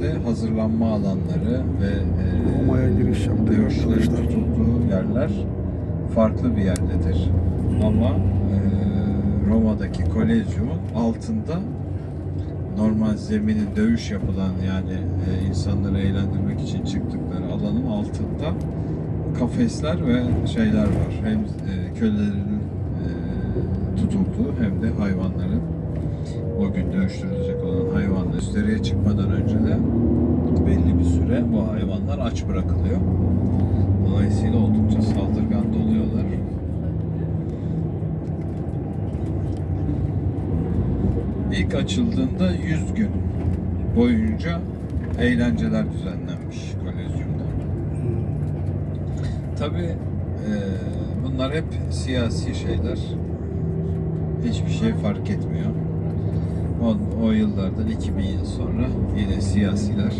içinde hazırlanma alanları ve e, Roma'ya giriş arkadaşlar. tutulduğu yerler farklı bir yerdedir. Ama e, Roma'daki Kolezyum'un altında normal zeminin dövüş yapılan yani e, insanları eğlendirmek için çıktıkları alanın altında kafesler ve şeyler var. Hem e, kölelerin e, tutulduğu hem de o gün dövüştürülecek olan hayvanlar üstleriye çıkmadan önce de belli bir süre bu hayvanlar aç bırakılıyor. Dolayısıyla oldukça saldırgan da oluyorlar. İlk açıldığında 100 gün boyunca eğlenceler düzenlenmiş Kolezyum'da. Tabi bunlar hep siyasi şeyler. Hiçbir şey fark etmiyor. O, o yıllardan 2000 yıl sonra yine siyasiler